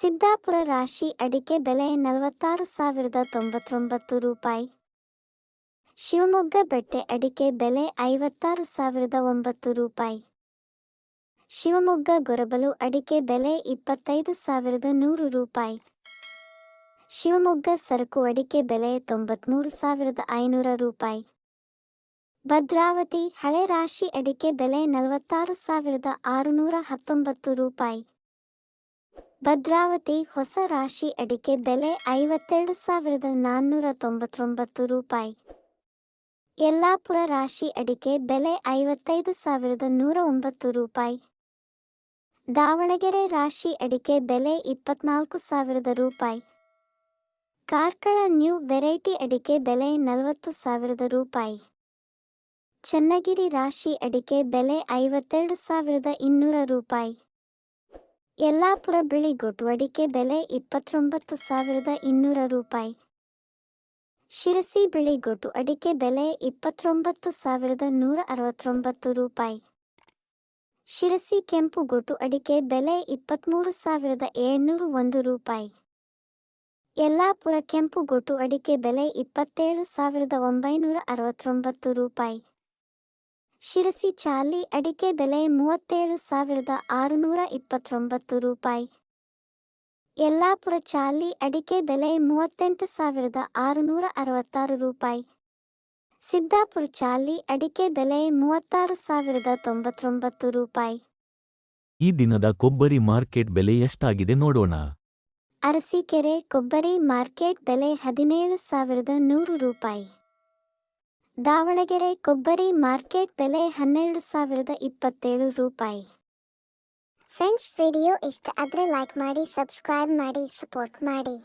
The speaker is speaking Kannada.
ಸಿದ್ದಾಪುರ ರಾಶಿ ಅಡಿಕೆ ಬೆಲೆ ನಲವತ್ತಾರು ಸಾವಿರದ ತೊಂಬತ್ತೊಂಬತ್ತು ರೂಪಾಯಿ. ಶಿವಮೊಗ್ಗ ಬೆಟ್ಟೆ ಅಡಿಕೆ ಬೆಲೆ ಐವತ್ತಾರು ಸಾವಿರದ ಒಂಬತ್ತು ರೂಪಾಯಿ. ಶಿವಮೊಗ್ಗ ಗೊರಬಲು ಅಡಿಕೆ ಬೆಲೆ ಇಪ್ಪತ್ತೈದು ಸಾವಿರದ ನೂರು ರೂಪಾಯಿ. ಶಿವಮೊಗ್ಗ ಸರಕು ಅಡಿಕೆ ಬೆಲೆ ತೊಂಬತ್ಮೂರು ಸಾವಿರದ ಐನೂರ ರೂಪಾಯಿ. ಭದ್ರಾವತಿ ಹಳೆ ರಾಶಿ ಅಡಿಕೆ ಬೆಲೆ ನಲವತ್ತಾರು ಸಾವಿರದ ಆರುನೂರ ಹತ್ತೊಂಬತ್ತು ರೂಪಾಯಿ. ಭದ್ರಾವತಿ ಹೊಸ ರಾಶಿ ಅಡಿಕೆ ಬೆಲೆ ಐವತ್ತೆರಡು ಸಾವಿರದ ನಾನ್ನೂರ ತೊಂಬತ್ತೊಂಬತ್ತು ರೂಪಾಯಿ. ಯಲ್ಲಾಪುರ ರಾಶಿ ಅಡಿಕೆ ಬೆಲೆ ಐವತ್ತೈದು ಸಾವಿರದ ನೂರ ಒಂಬತ್ತು ರೂಪಾಯಿ. ದಾವಣಗೆರೆ ರಾಶಿ ಅಡಿಕೆ ಬೆಲೆ ಇಪ್ಪತ್ನಾಲ್ಕು ಸಾವಿರದ ರೂಪಾಯಿ. ಕಾರ್ಕಳ ನ್ಯೂ ವೆರೈಟಿ ಅಡಿಕೆ ಬೆಲೆ ನಲವತ್ತು ಸಾವಿರದ ರೂಪಾಯಿ. ಚನ್ನಗಿರಿ ರಾಶಿ ಅಡಿಕೆ ಬೆಲೆ ಐವತ್ತೆರಡು ಸಾವಿರದ ಇನ್ನೂರ ರೂಪಾಯಿ. ಯಲ್ಲಾಪುರ ಬಿಳಿಗೊಟ್ಟು ಅಡಿಕೆ ಬೆಲೆ ಇಪ್ಪತ್ತೊಂಬತ್ತು ಸಾವಿರದ ಇನ್ನೂರ ರೂಪಾಯಿ. ಶಿರಸಿ ಬಿಳಿ ಬಿಳಿಗೊಟ್ಟು ಅಡಿಕೆ ಬೆಲೆ ಇಪ್ಪತ್ತೊಂಬತ್ತು ಸಾವಿರದ ನೂರ ಅರವತ್ತೊಂಬತ್ತು ರೂಪಾಯಿ. ಶಿರಸಿ ಕೆಂಪು ಗೊಟ್ಟು ಅಡಿಕೆ ಬೆಲೆ ಇಪ್ಪತ್ತ್ಮೂರು ಸಾವಿರದ ಏಳ್ನೂರು ಒಂದು ರೂಪಾಯಿ. ಯಲ್ಲಾಪುರ ಕೆಂಪು ಗೊಟ್ಟು ಅಡಿಕೆ ಬೆಲೆ ಇಪ್ಪತ್ತೇಳು ಸಾವಿರದ ಒಂಬೈನೂರ ಅರವತ್ತೊಂಬತ್ತು ರೂಪಾಯಿ. ಶಿರಸಿ ಚಾಲಿ ಅಡಿಕೆ ಬೆಲೆ ಮೂವತ್ತೇಳು ಸಾವಿರದ ಆರುನೂರ ಇಪ್ಪತ್ತೊಂಬತ್ತು ರೂಪಾಯಿ. ಯಲ್ಲಾಪುರ ಚಾಲಿ ಅಡಿಕೆ ಬೆಲೆ ಮೂವತ್ತೆಂಟು ಸಾವಿರದ ಆರುನೂರ ಅರವತ್ತಾರು ರೂಪಾಯಿ. ಸಿದ್ದಾಪುರ ಚಾಲಿ ಅಡಿಕೆ ಬೆಲೆ ಮೂವತ್ತಾರು ಸಾವಿರದ ತೊಂಬತ್ತೊಂಬತ್ತು ರೂಪಾಯಿ. ಈ ದಿನದ ಕೊಬ್ಬರಿ ಮಾರ್ಕೆಟ್ ಬೆಲೆ ಎಷ್ಟಾಗಿದೆ ನೋಡೋಣ. ಅರಸೀಕೆರೆ ಕೊಬ್ಬರಿ ಮಾರ್ಕೆಟ್ ಬೆಲೆ ಹದಿನೇಳು ಸಾವಿರದ ನೂರು ರೂಪಾಯಿ. ದಾವಣಗೆರೆ ಕೊಬ್ಬರಿ ಮಾರ್ಕೆಟ್ ಬೆಲೆ ಹನ್ನೆರಡು ಸಾವಿರದ ಇಪ್ಪತ್ತೇಳು ರೂಪಾಯಿ. ಫ್ರೆಂಡ್ಸ್ ವಿಡಿಯೋ ಇಷ್ಟ ಆದರೆ ಲೈಕ್ ಮಾಡಿ ಸಬ್ಸ್ಕ್ರೈಬ್ ಮಾಡಿ ಸಪೋರ್ಟ್ ಮಾಡಿ.